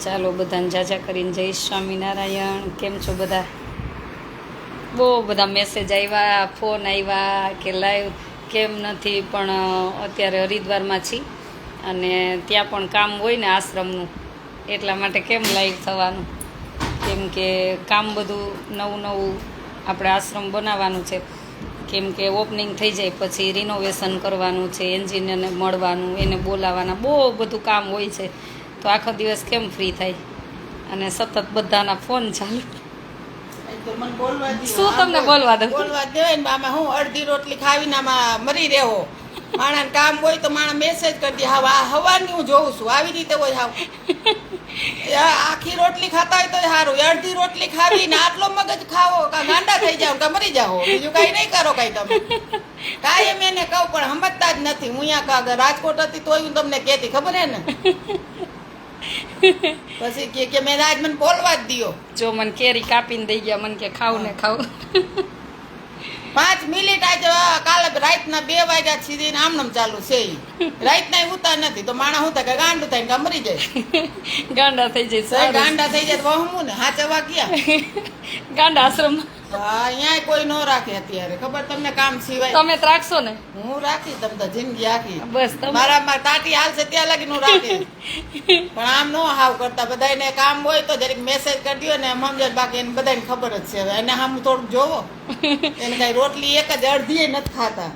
ચાલો બધાને જાજા કરીને જય સ્વામિનારાયણ. કેમ છો બધા? બહુ બધા મેસેજ આવ્યા ફોન આવ્યા કે લાઈવ કેમ નથી, પણ અત્યારે હરિદ્વારમાં છીએ અને ત્યાં પણ કામ હોય ને આશ્રમનું, એટલા માટે કેમ લાઈવ થવાનું? કેમ કે કામ બધું નવું નવું આપણે આશ્રમ બનાવવાનું છે. કેમ કે ઓપનિંગ થઈ જાય, પછી રિનોવેશન કરવાનું છે એન્જિનિયરને મળવાનું, એને બોલાવવાના બહુ બધું કામ હોય છે. તો આખો દિવસ કેમ ફ્રી થાય? અને સતત બધાના ફોન ચાલુ. બોલવા શું તમને બોલવા દઉં? બોલવા દેવાય ને આમાં હું અડધી રોટલી ખાવીને આમાં મરી રહેવો. માણસ કામ હોય તો માણસ મેસેજ કરી દે હા આ હવાની હું જોઉં છું. આવી રીતે હોય હાવ. આખી રોટલી ખાતા હોય તો સારું. અડધી રોટલી ખાવી ને આટલો મગજ ખાવો કા ગાંડા થઈ જાવ કા મરી જાઓ. બીજું કઈ નહીં કરો કઈ તમે. કાંઈ એમ એને કહું પણ સમજતા જ નથી. હું અહીંયા રાજકોટ હતી તોય હું તમને કહેતી ખબર હે ને? પછી કે કે મેં આજ મને બોલવા જ દિયો. જો મને કેરી કાપીને દઈ ગયા મને કે ખાવ ને ખાવ પાંચ મિનિટ આજે કાલે રાતના બે વાગ્યા સુધી આમ નામ ચાલુ છે. રાતના ઉતા નથી તો માણસ હું કે ગાંડું થાય કાં મરી જાય. ગાંડા થઈ જાય ગાંડા થઈ જાય તો હું ને હાચવા ગયા. ગાંડા આશ્રમ અહીંયા કોઈ નો રાખે અત્યારે. ખબર તમને કામ સિવાય? તમે રાખશો ને. હું રાખી તમ તો જિંદગી આખી. બસ મારા માં તાટી હાલશે ત્યાં લગી નું રાખે. પણ આમ નો હાવ કરતા. બધાને કામ હોય તો જરીક મેસેજ કરી દો ને આમ બાકી એને બધાને ખબર જ છે. હવે એને આમ થોડુંક જોવો. એને કઈ રોટલી એક જ અડધી નથી ખાતા.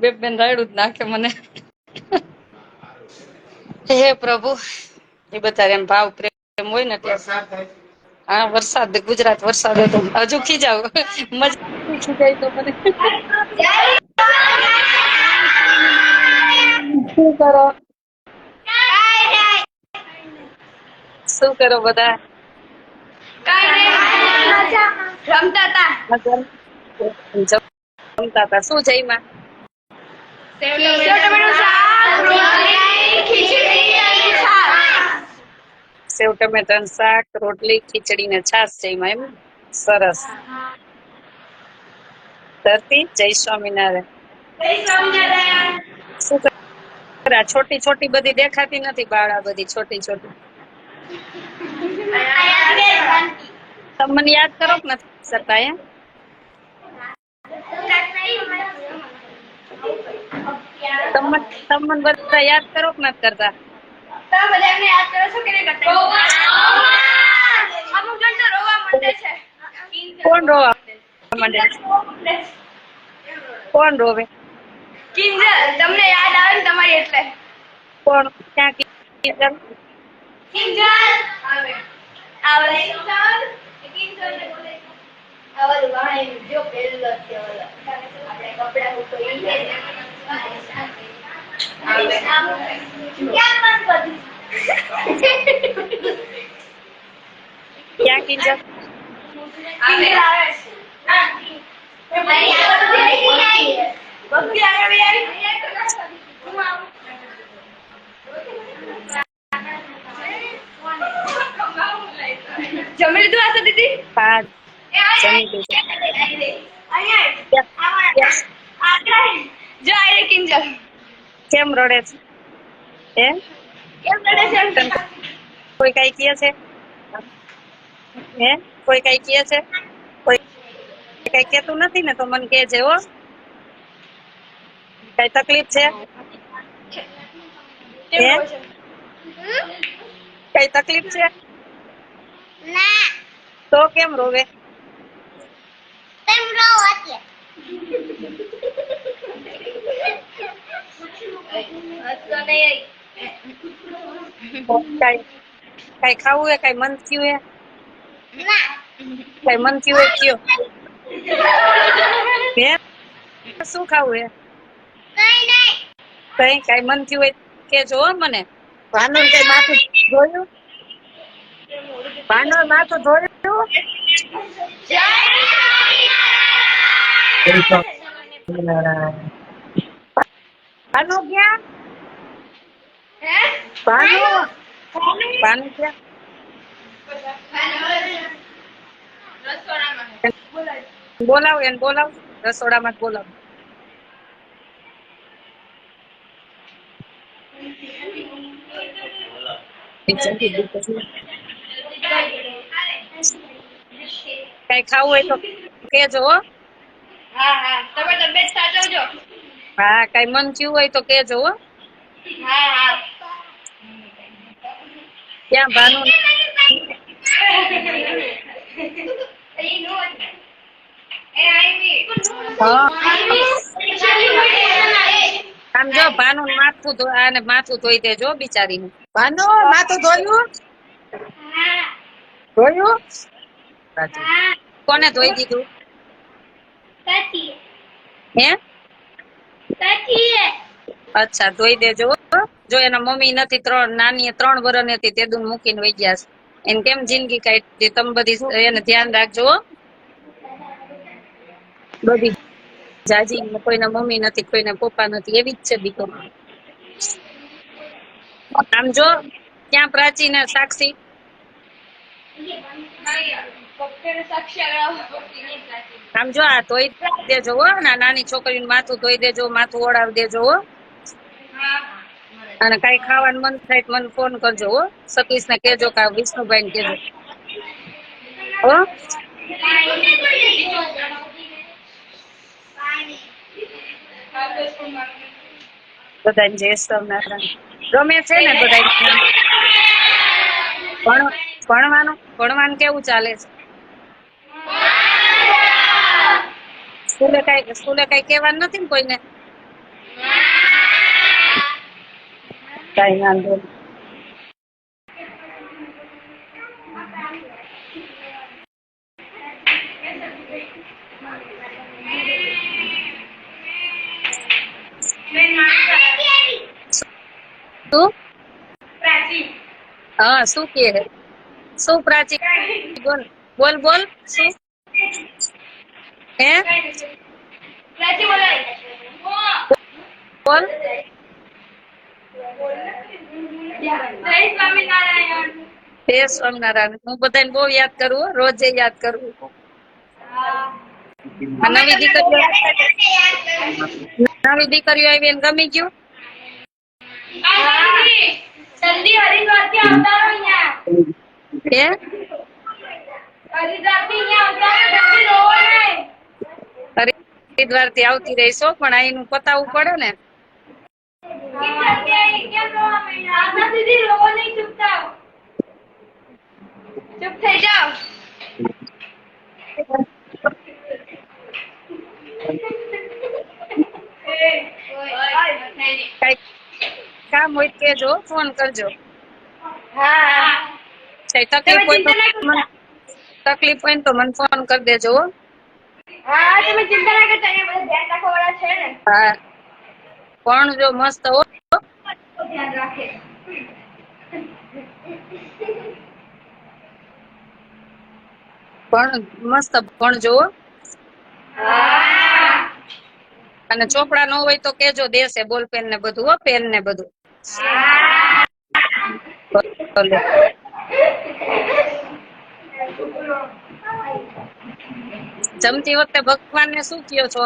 બે બેન રાયડું જ નાખે મને. હે પ્રભુ એ બચારા એમ ભાવ પ્રેમ હોય ને એટલે હા વરસાદ ગુજરાત વરસાદ હતો હજુ ખીજાવ મજા ખીજાય તો મને શું કરો શું કરો બધા રમતા હતા જમતા હતા શું જઈમાં સેવ ટમેટાનું શાક રોટલી ખીચડી ને છાશ જઈમાં એમ સરસ. ધરતી જય સ્વામિનારાયણ. જય સ્વામિનારાયણ. શું કરે આ છોટી છોટી બધી દેખાતી નથી બાળા બધી છોટી છોટી. તમે મને યાદ કરો કે નથી કરતા એમ? તમે તમે મને બધા યાદ કરો કે નથી કરતા? તમે બધા એમને યાદ કરો છો કે નહીં કરતા અમુક જણ તો રોવા માંડે છે. કોણ રોવા? માંડે કોણ રોવે? કિંજલ તમને યાદ આવે ને તમારી એટલે? કોણ? ક્યાં કિંજલ? કિંજલ! આવે. આવે. કિંજલ? ને બોલે આવલ વાહે જો પેલો છે ઓલો. આપણે કપડા મૂકો ઈ. આવે. ક્યાં આવું જમી લીધું આશા દીદી હા જમી લીધું. કિંજલ કેમ રડે છે એમ? કોઈ કઈ કહે છે? હે? કોઈ કઈ કહે છે? કોઈ કઈ કેતું નથી ને તો મને કહેજે હો. કઈ તકલીફ છે? હે? કઈ તકલીફ છે? ના. તો કેમ રોવે? તેમ રહો એટલે. હસતો નહીં કઈ કઈ ખાવું હે કઈ મન થયું હે ના કઈ મન થયું હે કયો હે શું ખાવું હે કઈ નહીં કઈ કઈ મન થયું હોય કે જો મને ભાનુ કઈ માથું ધોયું ભાનુ માથું ધોયું જય Bhanu Pano? Pano siya? Bolaw yan, bolaw. Rastoramat bolaw. Exactly, because કઈ ખાવું હોય તો કેજો હો હા હા તમે તબિયત સાચવજો હા કઈ મન થયું હોય તો કેજો હો હા હા ક્યાં ભાનુ? આમ જો ભાનુ માથું આને માથું ધોઈ દેજો બિચારીનું. ભાનુ માથું ધોયું? ધોયું? કોને ધોઈ દીધું? હે? અચ્છા ધોઈ દેજો. જો એના મમ્મી નથી, ત્રણ નાની ત્રણ વર્ષની હતી, તે દૂન મૂકીને વહી ગયા છે. એને કેમ જિંદગી કાઢી તમે બધી એને ધ્યાન રાખજો બધી જાજી કોઈના મમ્મી નથી, કોઈના પપ્પા નથી, એવી જ છે દીકરો. આમ જો, ક્યાં પ્રાચીન સાક્ષી? આમ જો આ ધોઈ દેજો હો નાની છોકરીનું માથું ધોઈ દેજો, માથું ઓળાવી દેજો હો. અને કઈ ખાવાનું મન થાય મને ફોન કરજો હો. સતીશ ને કેજો કે વિષ્ણુભાઈ ને કેજો હો? બધાને જય સ્વામિનારાયણ. ગમે છે ને બધા ભણવાનું ભણવાનું કેવું ચાલે છે? સ્કૂલે કઈ, સ્કૂલે કહેવાનું નથી ને કોઈને? કઈ વાંધો નહીં શું હા શું કે હે શું પ્રાચી બોલ બોલ બોલ શું હે બોલ હે સ્વામિનારાયણ હું બધાને બહુ યાદ કરું હો, રોજે યાદ કરું નવી દીકરીઓ નવી દીકરીઓ આવી એને ગમી ગયું? જલ્દી થી અહીંયા. હરિદ્વારથી આવતી રહીશો પણ અહીંનું પતાવવું પડે ને. ચૂપ થઈ જાઓ કઈ કામ હોય તો કેજો ફોન કરજો હા કઈ તકલીફ હોય તો મને- તકલીફ હોય ને તો મને ફોન કરી દેજો હો. હા તમે ચિંતા ના કરતા, અહીંયા બધા ધ્યાન રાખવા વાળા છે ને હા પણ જો મસ્ત હો ધ્યાન રાખે. પણ મસ્ત ભણજો હો. અને ચોપડા નો હોય તો કેજો દેશે બોલ પેન ને બધું હો પેન ને બધું. જમતી વખતે ભગવાન ને શું કયો છો?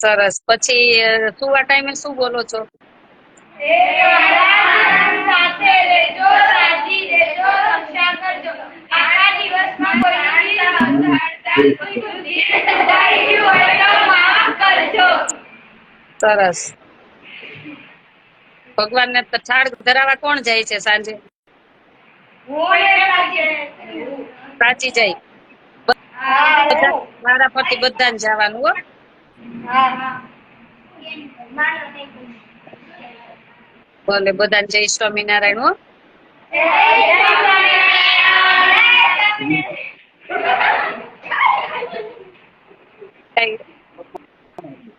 સરસ. પછી સુવા ટાઈમે શું બોલો છો? સરસ. ભગવાન ને છાડ ધરાવા કોણ જાય છે સાંજે? સાચી જાય. મારા પતિ બધાને જવાનું હો. ભલે બધાને જય સ્વામિનારાયણ હો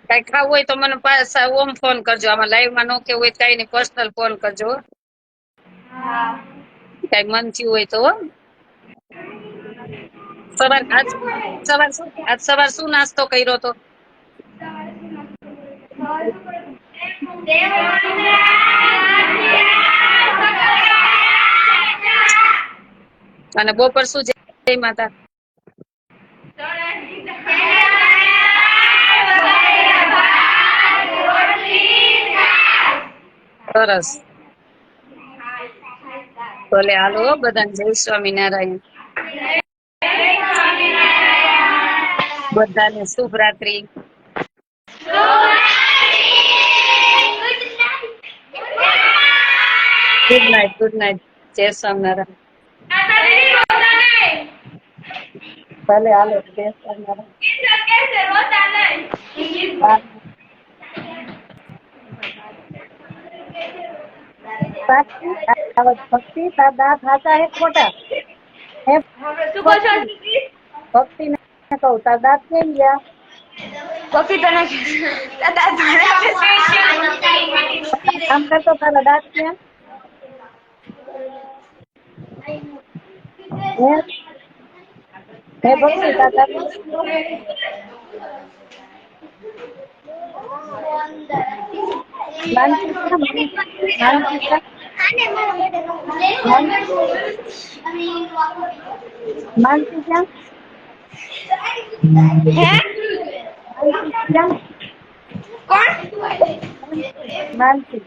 કઈ ખાવું હોય તો મને પાછા ઓમ ફોન કરજો આમાં લાઈવમાં નો કેવું હોય કઈ નહીં, પર્સનલ ફોન કરજો. કઈ મન થયું હોય તો. સવાર આજ સવાર આજ સવાર શું નાસ્તો કર્યો તો અને બપોર શું જય માતા. સરસ. ભલે હાલો બધાને જય સ્વામિનારાયણ. બધાને શુભ રાત્રિ. ગુડ નાઇટ ગુડ નાઇટ જય સ્વામિનારાયણ ભલે હાલો જય સ્વામિનારાયણ હા. સાચી આ વાત ભક્તિ તારા દાંત હાચા હે ખોટા હે ભક્તિ ને કહું તારા દાંત કેમ ગયા આમ કરતો તારા દાંત ક્યાં હે ભક્તિ તારા દાંત માનસી ક્યાં? માનસી ક્યાં? માનસી ક્યાં માનસી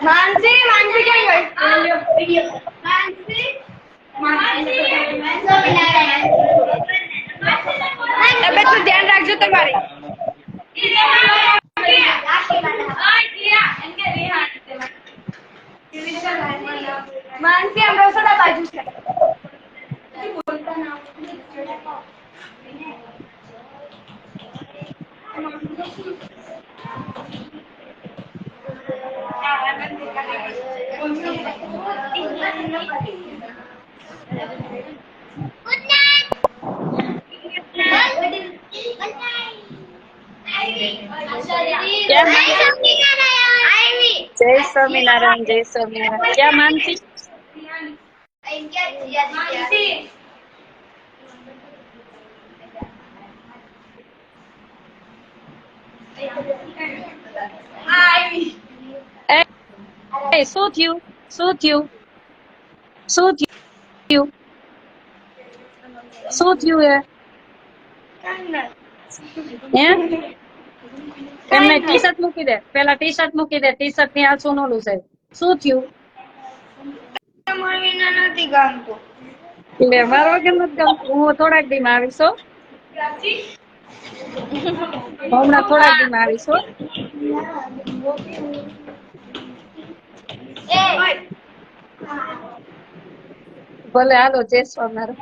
માનસી માનસી ક્યાં ગઈ માનસી તબિયતનું ધ્યાન રાખજો તમારી. માનસી આમ રસોડા બાજુ છે. જય સ્વામિનારાયણ જય સ્વામિનારાયણ ક્યાં માનસી એ એ, શું થયું શું થયું શું થયું? શું થયું એ? હે? એમને ટી શર્ટ મૂકી દે. પેલા ટી શર્ટ મૂકી દે. ટી શર્ટની આછું નોલું છે શું થયું? નથી ગમતું એટલે મારો વાગે નથી ગમતું? હું થોડાક દી માં આવીશ હમણાં થોડાક દી માં આવીશ હો. ભલે હાલો જય સ્વામિનારાયણ.